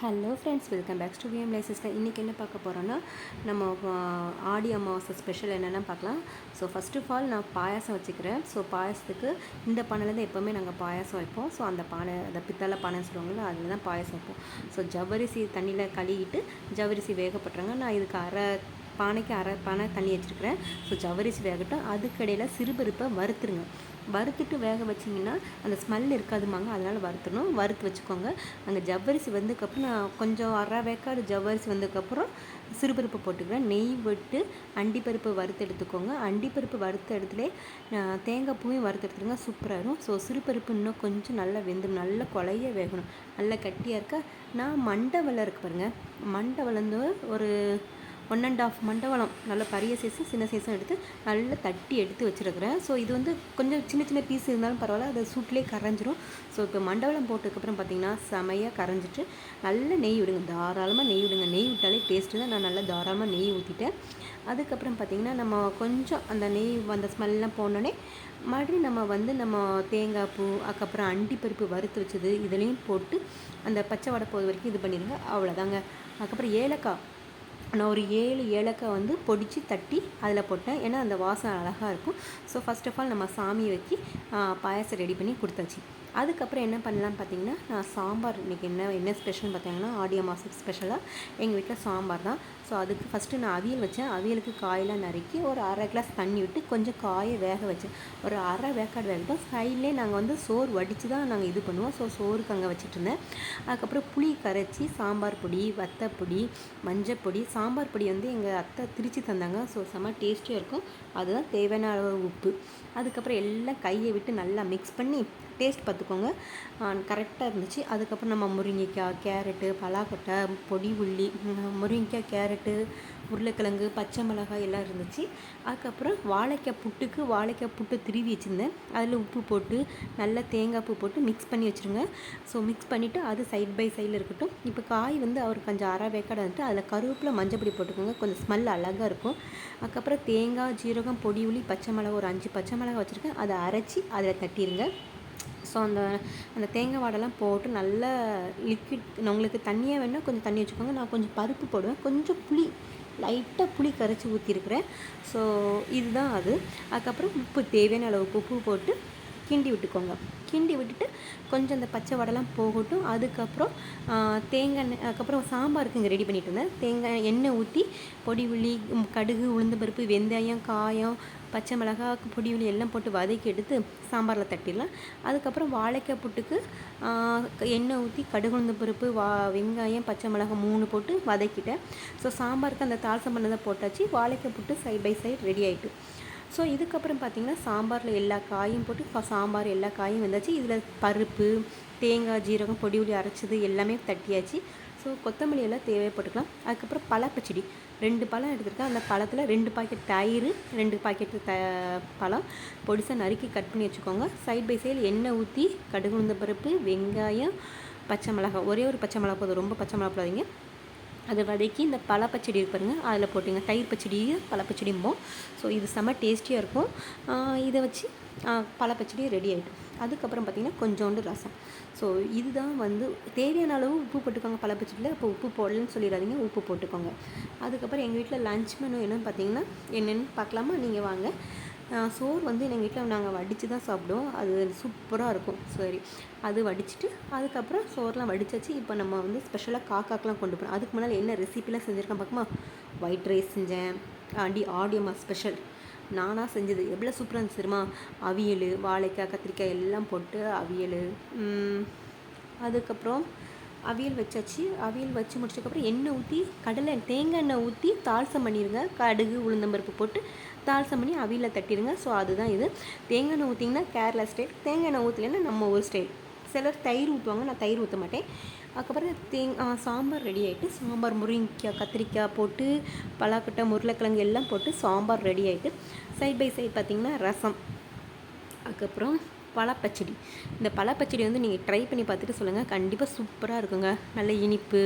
Hello friends welcome back to V லைசஸ்க்கு இன்றைக்கி என்ன பார்க்க போகிறோன்னா நம்ம ஆடி அமாவாசை ஸ்பெஷல் என்னென்னு பார்க்கலாம். ஸோ ஃபஸ்ட் ஆஃப் ஆல் நான் பாயாசம் வச்சுக்கிறேன். ஸோ பாயாசத்துக்கு இந்த பானையிலேருந்து எப்போவுமே நாங்கள் பாயாசம் வைப்போம். ஸோ அந்த பானை அந்த பித்தளை பானைன்னு சொல்லுவாங்களோ அதில் தான் பாயாசம் வைப்போம். ஸோ ஜவரிசி தண்ணியில் கழுவிட்டு ஜவ்வரிசி வேகப்பட்டுறாங்க நான் இதுக்கு அரை பானைக்கு அரை பானை தண்ணி வச்சுருக்கிறேன். ஸோ ஜவரிசி வேகட்டும். அதுக்கடையில் சிறுபருப்பை வறுத்துருங்க. வறுத்துட்டு வேக வச்சிங்கன்னா அந்த ஸ்மெல் இருக்காதுமாங்க அதனால் வறுத்துடணும். வறுத்து வச்சுக்கோங்க. அங்கே ஜவ்வரிசி வந்ததுக்கப்புறம் நான் கொஞ்சம் அரை வேக்காடு ஜவ்வரிசி வந்ததுக்கப்புறம் சிறுபருப்பு போட்டுக்கிறேன். நெய் விட்டு அண்டிப்பருப்பு வறுத்து எடுத்துக்கோங்க. அண்டிப்பருப்பு வறுத்த இடத்துல தேங்காய் பூவையும் வறுத்து எடுத்துருங்க. சூப்பராக இருக்கும். ஸோ சிறுபருப்பு இன்னும் கொஞ்சம் நல்லா வெந்துடும் நல்லா கொலைய வேகணும். நல்லா கட்டியாக இருக்க? நான் மண்டை இருக்கு பாருங்கள் மண்டை வளர்ந்து ஒரு ஒன் அண்ட் ஆஃப் மண்டவளம். நல்ல பெரிய சைஸும் சின்ன சைஸும் எடுத்து நல்லா தட்டி எடுத்து வச்சுருக்கிறேன். ஸோ இது வந்து கொஞ்சம் சின்ன சின்ன பீஸ் இருந்தாலும் பரவாயில்ல. அது சூட்லேயே கரைஞ்சிரும். ஸோ இப்போ மண்டவளம் போட்டதுக்கப்புறம் பார்த்தீங்கன்னா செமையாக கரைஞ்சிட்டு நல்லா நெய் விடுங்க. தாராளமாக நெய் விடுங்க. நெய் விட்டாலே டேஸ்ட்டு தான். நான் நல்லா தாராளமாக நெய் ஊற்றிட்டேன் அதுக்கப்புறம் பார்த்திங்கன்னா நம்ம கொஞ்சம் அந்த நெய் அந்த ஸ்மெல்லாம் போனோடனே மறுபடியும் நம்ம வந்து நம்ம தேங்காய் பூ அதுக்கப்புறம் அண்டிப்பருப்பு வறுத்து வச்சது இதுலேயும் போட்டு அந்த பச்சை வடை போது வரைக்கும் இது பண்ணிடுங்க. அவ்வளோதாங்க அதுக்கப்புறம் ஏலக்காய். நான் ஒரு ஏழு ஏலக்காய் வந்து பொடித்து தட்டி அதில் போட்டேன். ஏன்னா அந்த வாசனை அழகாக இருக்கும். ஸோ ஃபர்ஸ்ட் ஆஃப் ஆல் நம்ம சாமி வச்சு பாயாசம் ரெடி பண்ணி கொடுத்தாச்சு. அதுக்கப்புறம் என்ன பண்ணலாம் பார்த்தீங்கன்னா நான் சாம்பார் இன்றைக்கி என்ன என்ன ஸ்பெஷல்னு பார்த்தீங்கன்னா ஆடியோ மாதம் ஸ்பெஷலாக எங்கள் வீட்டில் சாம்பார் தான். ஸோ அதுக்கு ஃபஸ்ட்டு நான் அவியல் வச்சேன். அவியலுக்கு காயெல்லாம் நறுக்கி ஒரு அரை கிளாஸ் தண்ணி விட்டு கொஞ்சம் காயை வேக வச்சேன். ஒரு அரை வேக்காடு வேகட்டும் சைட்லேயே நாங்கள் வந்து சோறு வடித்து தான் நாங்கள் இது பண்ணுவோம். ஸோ சோறுக்கு அங்கே வச்சுட்டு இருந்தேன் அதுக்கப்புறம் புளி கரைச்சி சாம்பார் பொடி வத்தப்பொடி மஞ்சள் பொடி. சாம்பார் பொடி வந்து எங்கள் அத்தை திரிச்சு தந்தாங்க. ஸோ செம்ம டேஸ்டியாக இருக்கும். அதுதான் தேவையான அளவு உப்பு. அதுக்கப்புறம் எல்லாம் கையை விட்டு நல்லா மிக்ஸ் பண்ணி டேஸ்ட் பார்த்துக்கோங்க. கரெக்டாக இருந்துச்சு. அதுக்கப்புறம் நம்ம முருங்கைக்காய் கேரட்டு பலாக்கொட்டை பொடி உள்ளி முருங்கைக்காய் கேரட்டு உருளைக்கிழங்கு பச்சை மிளகாய் எல்லாம் இருந்துச்சு. அதுக்கப்புறம் வாழைக்காய் புட்டுக்கு வாழைக்காய் புட்டு திருவி வச்சுருந்தேன். அதில் உப்பு போட்டு நல்லா தேங்காய் பூ போட்டு மிக்ஸ் பண்ணி வச்சுருங்க. ஸோ மிக்ஸ் பண்ணிவிட்டு அது சைட் பை சைடில் இருக்கட்டும். இப்போ காய் வந்து அவர் கொஞ்சம் அரை வேக்காடு வந்துட்டு அதில் கருவேப்பில் மஞ்சள் பொடி போட்டுக்கோங்க. கொஞ்சம் ஸ்மெல் அழகாக இருக்கும். அதுக்கப்புறம் தேங்காய் ஜீரகம் பொடி உள்ளி பச்சை மிளகா ஒரு அஞ்சு பச்சை மிளகா வச்சுருக்கேன். அதை அரைச்சி அதில் தட்டிடுங்க ஸோ அந்த அந்த தேங்காய் வாடெல்லாம் போட்டு நல்லா லிக்விட் உங்களுக்கு தண்ணியாக வேணால் கொஞ்சம் தண்ணி வச்சுக்கோங்க. நான் கொஞ்சம் பருப்பு போடுவேன். கொஞ்சம் புளி லைட்டாக புளி கரைச்சி ஊற்றிருக்கிறேன் ஸோ இதுதான் அது. அதுக்கப்புறம் உப்பு தேவையான அளவுக்கு உப்பு போட்டு கிண்டி விட்டுக்கோங்க. கிண்டி விட்டுட்டு கொஞ்சம் அந்த பச்சை வடைலாம் போகட்டும். அதுக்கப்புறம் தேங்காய் எண்ணெய் அதுக்கப்புறம் சாம்பாருக்கு இங்கே ரெடி பண்ணிட்டு இருந்தேன். தேங்காய் எண்ணெய் ஊற்றி பொடி உள்ளி கடுகு உளுந்து பருப்பு வெந்தயம் காயம் பச்சை மிளகாய் பொடி உள்ளி எல்லாம் போட்டு வதக்கி எடுத்து சாம்பாரில் தட்டிடலாம். அதுக்கப்புறம் வாழைக்காய் புட்டுக்கு எண்ணெய் ஊற்றி கடுகு உளுந்து பருப்பு வா வெங்காயம் பச்சை மிளகாய் மூணு போட்டு வதக்கிட்டேன். ஸோ சாம்பாருக்கு அந்த தாளசம் பண்ணதை போட்டாச்சு. வாழைக்காய் புட்டு சைட் பை சைடு ரெடி ஆகிட்டு ஸோ இதுக்கப்புறம் பார்த்தீங்கன்னா சாம்பாரில் எல்லா காயும் போட்டு சாம்பார் எல்லா காயும் வந்தாச்சு. இதில் பருப்பு தேங்காய் ஜீரகம் பொடி உளி அரைச்சது எல்லாமே தட்டியாச்சு. ஸோ கொத்தமல்லி எல்லாம் தேவைப்பட்டுக்கலாம் அதுக்கப்புறம் பழப்பச்சடி. ரெண்டு பழம் எடுத்துருக்கேன். அந்த பழத்தில் ரெண்டு பாக்கெட் தயிர் ரெண்டு பாக்கெட் த பழம். பொடிசாக நறுக்கி கட் பண்ணி வச்சுக்கோங்க. சைட் பை சைடு எண்ணெய் ஊற்றி கடுகு உளுந்த பருப்பு வெங்காயம் பச்சை மிளகாய். ஒரே ஒரு பச்சை மிளகா போதும். ரொம்ப பச்சை மிளகா போடாதீங்க. அதை வதக்கி இந்த பழப்பச்சடி இருப்பாருங்க அதில் போட்டுங்க. தயிர் பச்சடி பழப்பச்சடிம்போம் ஸோ இது செம்ம டேஸ்டியாக இருக்கும். இதை வச்சு பழப்பச்சடி ரெடி ஆகிடும் அதுக்கப்புறம் பார்த்திங்கன்னா கொஞ்சோண்டு ரசம். ஸோ இதுதான் வந்து தேவையான அளவு உப்பு போட்டுக்கோங்க பழப்பச்சடியில். அப்போ உப்பு போடலன்னு சொல்லிடாதீங்க உப்பு போட்டுக்கோங்க. அதுக்கப்புறம் எங்கள் வீட்டில் லஞ்ச் மெனு என்னென்னு பார்த்தீங்கன்னா என்னென்னு பார்க்கலாமா நீங்கள் வாங்க. சோறு வந்து எங்கள் வீட்டில் நாங்கள் வடித்து தான் சாப்பிடுவோம். அது சூப்பராக இருக்கும். சரி. அது வடிச்சிட்டு அதுக்கப்புறம் சோறுலாம் வடிச்சாச்சு. இப்போ நம்ம வந்து ஸ்பெஷலாக காக்காக்கெலாம் கொண்டு போகிறோம் அதுக்கு முன்னால் என்ன ரெசிபிலாம் செஞ்சுருக்கேன் பார்க்குமா ஒயிட் ரைஸ் செஞ்சேன். ஆண்டி ஆடியோமா ஸ்பெஷல் நானாக செஞ்சது. எவ்வளோ சூப்பராக இருந்துச்சு தெரியுமா? அவியல் வாழைக்காய் கத்திரிக்காய் எல்லாம் போட்டு அவியல் அதுக்கப்புறம் அவியல் வச்சாச்சு. அவியல் வச்சு முடிச்சதுக்கப்புறம் எண்ணெய் ஊற்றி கடலை தேங்காய் எண்ணெய் ஊற்றி தாள்சம் பண்ணிடுங்க. கடுகு உளுந்தம்பருப்பு போட்டு தாள்சம் பண்ணி அவியலில் தட்டிடுங்க. ஸோ அதுதான் இது. தேங்காய் எண்ணெய் ஊற்றிங்கன்னா கேரளா ஸ்டைல். தேங்காய் எண்ணெய் ஊற்றலைன்னா நம்ம ஊர் ஸ்டைல். சிலர் தயிர் ஊற்றுவாங்க நான் தயிர் ஊற்ற மாட்டேன். அதுக்கப்புறம் தேங் சாம்பார் ரெடி ஆகிட்டு சாம்பார் முருங்கைக்காய் கத்திரிக்காய் போட்டு பலாக்கொட்டை உருளைக்கிழங்கு எல்லாம் போட்டு சாம்பார் ரெடி ஆகிட்டு சைட் பை சைட் பார்த்திங்கன்னா ரசம். அதுக்கப்புறம் பழப்பச்சடி. இந்த பழப்பச்சடி வந்து நீங்கள் ட்ரை பண்ணி பார்த்துட்டு சொல்லுங்கள் கண்டிப்பாக சூப்பராக இருக்குங்க. நல்ல இனிப்பு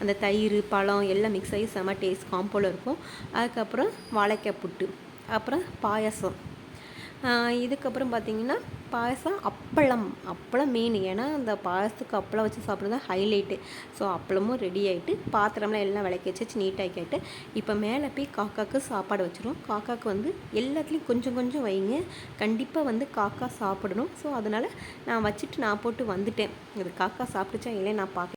அந்த தயிர் பழம் எல்லாம் மிக்ஸ் ஆகி செம டேஸ்ட் காம்போவில் இருக்கும். அதுக்கப்புறம் வாழைக்காய் புட்டு அப்புறம் பாயாசம். இதுக்கப்புறம் பார்த்தீங்கன்னா பாயசம் அப்பளம் அப்பளம் மெயின் ஏன்னா அந்த பாயசத்துக்கு அப்பளம் வச்சு சாப்பிட்றது ஹைலைட்டு ஸோ அப்பளமும் ரெடி ஆகிட்டு பாத்திரம்லாம் எல்லாம் விளக்கி வச்சு நீட்டாக ஆகிட்டு இப்போ மேலே போய் காக்காவுக்கு சாப்பாடு வச்சிடும் காக்காவுக்கு வந்து எல்லாத்துலேயும் கொஞ்சம் கொஞ்சம் வைங்க. கண்டிப்பாக வந்து காக்கா சாப்பிடணும். ஸோ அதனால் நான் வச்சுட்டு நான் போட்டு வந்துட்டேன். இது காக்கா சாப்பிட்டுச்சா இல்லையா நான் பார்க்க